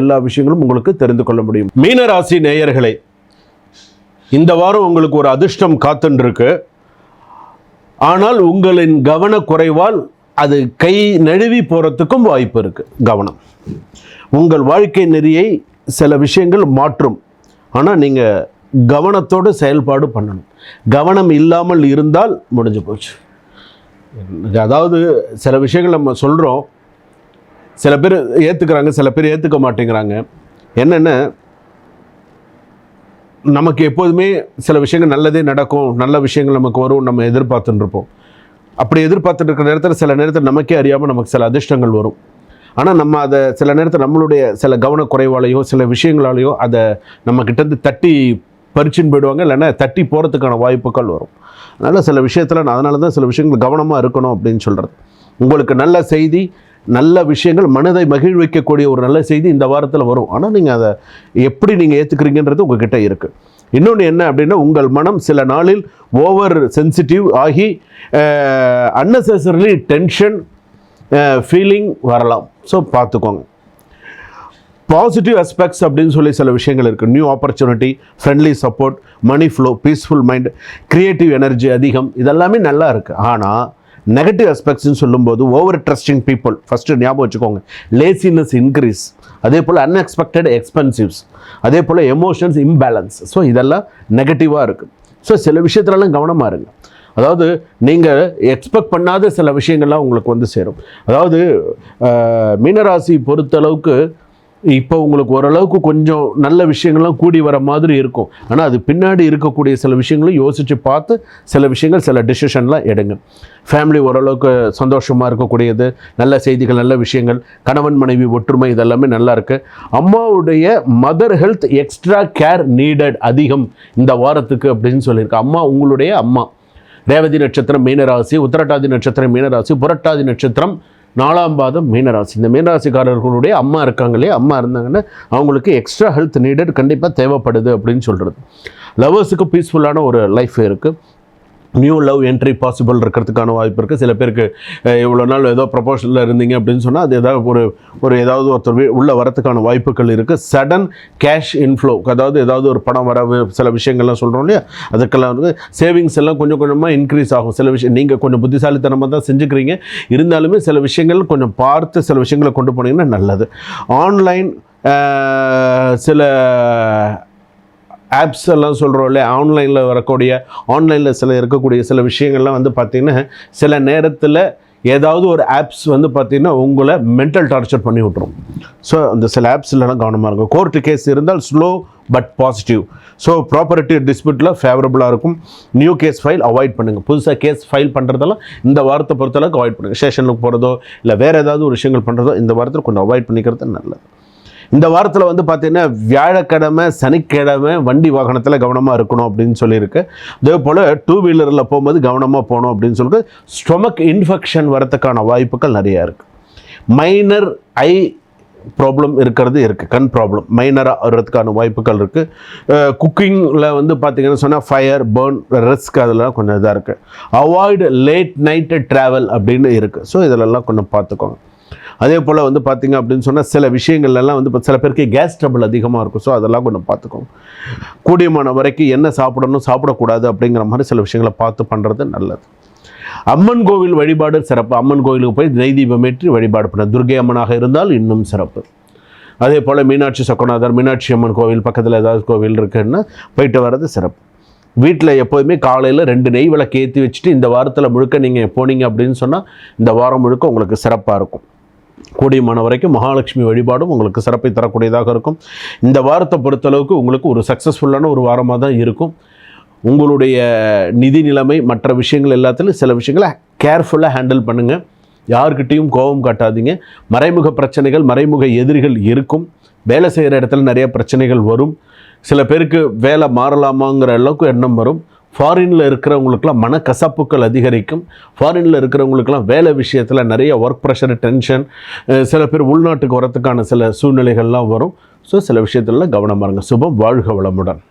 எல்லா விஷயங்களும் உங்களுக்கு தெரிந்து கொள்ள முடியும். மீனராசி நேயர்களே இந்த வாரம் உங்களுக்கு ஒரு அதிர்ஷ்டம் காத்துருக்கு ஆனால் உங்களின் கவனக்குறைவால் அது கை நழுவி போகிறதுக்கும் வாய்ப்பு இருக்குது கவனம். உங்கள் வாழ்க்கை நெறியை சில விஷயங்கள் மாற்றும். ஆனால் நீங்கள் கவனத்தோடு செயல்பாடு பண்ணணும். கவனம் இல்லாமல் இருந்தால் முடிஞ்சு போச்சு. அதாவது சில விஷயங்கள் நம்ம சொல்கிறோம் சில பேர் ஏற்றுக்கிறாங்க சில பேர் ஏற்றுக்க மாட்டேங்கிறாங்க. என்னென்ன நமக்கு எப்போதுமே சில விஷயங்கள் நல்லதே நடக்கும் நல்ல விஷயங்கள் நமக்கு வரும் நம்ம எதிர்பார்த்துட்டு இருப்போம் அப்படி எதிர்பார்த்துட்டு இருக்கிற நேரத்தில் சில நேரத்தில் நமக்கே அறியாமல் நமக்கு சில அதிர்ஷ்டங்கள் வரும். ஆனால் நம்ம அதை சில நேரத்தில் நம்மளுடைய சில கவனக்குறைவாலேயோ சில விஷயங்களாலேயோ அதை நம்மக்கிட்டேருந்து தட்டி பறிச்சுன்னு போயிடுவாங்க இல்லைன்னா தட்டி போகிறதுக்கான வாய்ப்புகள் வரும். அதனால் சில விஷயத்தில் நான் அதனால தான் சில விஷயங்கள் கவனமாக இருக்கணும் அப்படின்னு சொல்கிறது உங்களுக்கு நல்ல செய்தி நல்ல விஷயங்கள் மனதை மகிழ்விக்கக்கூடிய ஒரு நல்ல செய்தி இந்த வாரத்தில் வரும். ஆனால் நீங்கள் அதை எப்படி நீங்கள் ஏற்றுக்கிறீங்கன்றது உங்ககிட்ட இருக்குது இன்னொன்று என்ன அப்படின்னா உங்கள் மனம் சில நாளில் ஓவர் சென்சிட்டிவ் ஆகி அன்னெசரிலி டென்ஷன் ஃபீலிங் வரலாம். ஸோ பார்த்துக்கோங்க. பாசிட்டிவ் அஸ்பெக்ட்ஸ் அப்படின்னு சொல்லி சில விஷயங்கள் இருக்குது new opportunity friendly support money flow peaceful mind creative energy அதிகம். இதெல்லாமே நல்லா இருக்குது ஆனால் நெகட்டிவ் அஸ்பெக்ட்ஸ்னு சொல்லும்போது ஓவர் ட்ரஸ்டிங் பீப்புள் ஃபஸ்ட்டு ஞாபகம் வச்சுக்கோங்க. லேசினஸ் இன்க்ரீஸ் அதே போல் அன்எக்ஸ்பெக்டட் எக்ஸ்பென்சிவ்ஸ் அதே போல் எமோஷன்ஸ் இம்பேலன்ஸ் ஸோ இதெல்லாம் நெகட்டிவாக இருக்குது ஸோ சில விஷயத்துலலாம் கவனமாக இருங்க. அதாவது நீங்கள் எக்ஸ்பெக்ட் பண்ணாத சில விஷயங்கள்லாம் உங்களுக்கு வந்து சேரும். அதாவது மீனராசி பொறுத்தளவுக்கு இப்போ உங்களுக்கு ஓரளவுக்கு கொஞ்சம் நல்ல விஷயங்கள்லாம் கூடி வர மாதிரி இருக்கும். ஆனால் அது பின்னாடி இருக்கக்கூடிய சில விஷயங்களும் யோசித்து பார்த்து சில விஷயங்கள் சில டிசிஷன்லாம் எடுங்க. ஃபேமிலி ஓரளவுக்கு சந்தோஷமாக இருக்கக்கூடியது நல்ல செய்திகள் நல்ல விஷயங்கள் கணவன் மனைவி ஒற்றுமை இதெல்லாமே நல்லா இருக்குது அம்மாவுடைய mother health extra care needed அதிகம் இந்த வாரத்துக்கு அப்படின்னு சொல்லியிருக்கு. அம்மா உங்களுடைய அம்மா. ரேவதி நட்சத்திரம் மீனராசி உத்தரட்டாதி நட்சத்திரம் மீனராசி புரட்டாதி நட்சத்திரம் நாலாம் பாதம் மீனராசி. இந்த மீனராசிக்காரர்களுடைய அம்மா இருக்காங்க இல்லையா? அம்மா இருந்தாங்கன்னா அவங்களுக்கு எக்ஸ்ட்ரா ஹெல்த் நீடட் கண்டிப்பாக தேவைப்படுது அப்படின்னு சொல்கிறது லவ்வர்ஸுக்கு பீஸ்ஃபுல்லான ஒரு லைஃப் இருக்குது நியூ லவ் என்ட்ரி பாசிபிள் இருக்கிறதுக்கான வாய்ப்பு இருக்குது சில பேருக்கு இவ்வளோ நாள் ஏதோ ப்ரொபோஷனில் இருந்தீங்க அப்படின்னு சொன்னால் அது ஏதாவது ஒரு ஒரு ஏதாவது ஒருத்தர் உள்ளே வரத்துக்கான வாய்ப்புகள் இருக்குது சடன் கேஷ் இன்ஃப்ளோ அதாவது ஏதாவது ஒரு பணம் வரவு சில விஷயங்கள்லாம் சொல்கிறோம் இல்லையா? அதுக்கெல்லாம் வந்து சேவிங்ஸ் எல்லாம் கொஞ்சம் கொஞ்சமாக இன்க்ரீஸ் ஆகும். சில விஷயம் நீங்கள் கொஞ்சம் புத்திசாலித்தனமாக தான் செஞ்சுக்கிறீங்க. இருந்தாலுமே சில விஷயங்கள் கொஞ்சம் பார்த்து சில விஷயங்களை கொண்டு போனீங்கன்னா நல்லது. ஆன்லைன் சில ஆப்ஸ் எல்லாம் சொல்கிறோம் இல்லையா? ஆன்லைனில் வரக்கூடிய ஆன்லைனில் சில இருக்கக்கூடிய சில விஷயங்கள்லாம் வந்து பார்த்திங்கன்னா சில நேரத்தில் ஏதாவது ஒரு ஆப்ஸ் வந்து பார்த்திங்கன்னா உங்களை மென்டல் டார்ச்சர் பண்ணி விட்ரும் ஸோ அந்த சில ஆப்ஸ்லாம் கவனமாக இருக்கும் கோர்ட்டு கேஸ் இருந்தால் slow but positive so property டிஸ்பியூட்டில் ஃபேவரபுளாக இருக்கும். நியூ கேஸ் ஃபைல் அவாய்ட் பண்ணுங்கள் புதுசாக கேஸ் ஃபைல் பண்ணுறதெல்லாம் இந்த வாரத்தை பொறுத்தளவுக்கு அவாய்ட் பண்ணுங்கள் ஸ்டேஷனுக்கு போகிறதோ இல்லை வேறு ஏதாவது ஒரு விஷயங்கள் பண்ணுறதோ இந்த வாரத்தில் கொஞ்சம் அவாய்ட் பண்ணிக்கிறது நல்லது. இந்த வாரத்தில் வந்து பார்த்தீங்கன்னா வியாழக்கிழமை சனிக்கிழமை வண்டி வாகனத்தில் கவனமாக இருக்கணும் அப்படின்னு சொல்லியிருக்கு. அதே போல் டூ வீலரில் போகும்போது கவனமாக போகணும் அப்படின்னு சொல்லிட்டு ஸ்டொமக் இன்ஃபெக்ஷன் வரத்துக்கான வாய்ப்புகள் நிறையா இருக்குது மைனர் ஐ ப்ராப்ளம் இருக்கிறது இருக்குது கண் ப்ராப்ளம் மைனராக வர்றதுக்கான வாய்ப்புகள் இருக்குது குக்கிங்கில் வந்து பார்த்தீங்கன்னா சொன்னால் ஃபயர் பேர்ன் ரிஸ்க் அதெல்லாம் கொஞ்சம் இதாக இருக்குது அவாய்டு லேட் நைட்டு ட்ராவல் அப்படின்னு இருக்குது ஸோ இதிலெல்லாம் கொஞ்சம் பார்த்துக்கோங்க அதே போல் வந்து பார்த்திங்க அப்படின்னு சொன்னால் சில விஷயங்கள்லாம் வந்து இப்போ சில பேருக்கு கேஸ் ட்ரபிள் அதிகமாக இருக்கும். ஸோ அதெல்லாம் கொஞ்சம் பார்த்துக்கோங்க கூடியமான வரைக்கும் என்ன சாப்பிடணும் சாப்பிடக்கூடாது அப்படிங்கிற மாதிரி சில விஷயங்களை பார்த்து பண்ணுறது நல்லது. அம்மன் கோவில் வழிபாடு சிறப்பு. அம்மன் கோவிலுக்கு போய் நெய் தீபம் ஏற்றி வழிபாடு பண்ண துர்கை அம்மனாக இருந்தால் இன்னும் சிறப்பு. அதே போல் மீனாட்சி சொக்கநாதர் மீனாட்சி அம்மன் கோவில் பக்கத்தில் ஏதாவது கோவில் இருக்குன்னா போயிட்டு வர்றது சிறப்பு. வீட்டில் எப்போதுமே காலையில் ரெண்டு நெய் விளக்கு ஏற்றி வச்சுட்டு இந்த வாரத்தில் முழுக்க நீங்கள் போனீங்க அப்படின்னு சொன்னால் இந்த வாரம் முழுக்க உங்களுக்கு சிறப்பாக இருக்கும். கூடியமான வரைக்கும் மகாலட்சுமி வழிபாடும் உங்களுக்கு சிறப்பை தரக்கூடியதாக இருக்கும். இந்த வாரத்தை பொறுத்தளவுக்கு உங்களுக்கு ஒரு சக்ஸஸ்ஃபுல்லான ஒரு வாரமாக தான் இருக்கும். உங்களுடைய நிதி நிலைமை மற்ற விஷயங்கள் எல்லாத்துலேயும் சில விஷயங்களை கேர்ஃபுல்லாக ஹேண்டில் பண்ணுங்கள் யார்கிட்டையும் கோபம் காட்டாதீங்க. மறைமுக பிரச்சனைகள் மறைமுக எதிரிகள் இருக்கும். வேலை செய்கிற இடத்துல நிறைய பிரச்சனைகள் வரும். சில பேருக்கு வேலை மாறலாமாங்கிற அளவுக்கு எண்ணம் வரும். ஃபாரினில் இருக்கிறவங்களுக்குலாம் மனக்கசப்புகள் அதிகரிக்கும். ஃபாரினில் இருக்கிறவங்களுக்குலாம் வேலை விஷயத்தில் நிறைய ஒர்க் ப்ரெஷர் டென்ஷன் சில பேர் உள்நாட்டுக்கு வரத்துக்கான சில சூழ்நிலைகள்லாம் வரும். ஸோ சில விஷயத்துலலாம் கவனமாக இருங்க. சுபம் வாழ்க வளமுடன்.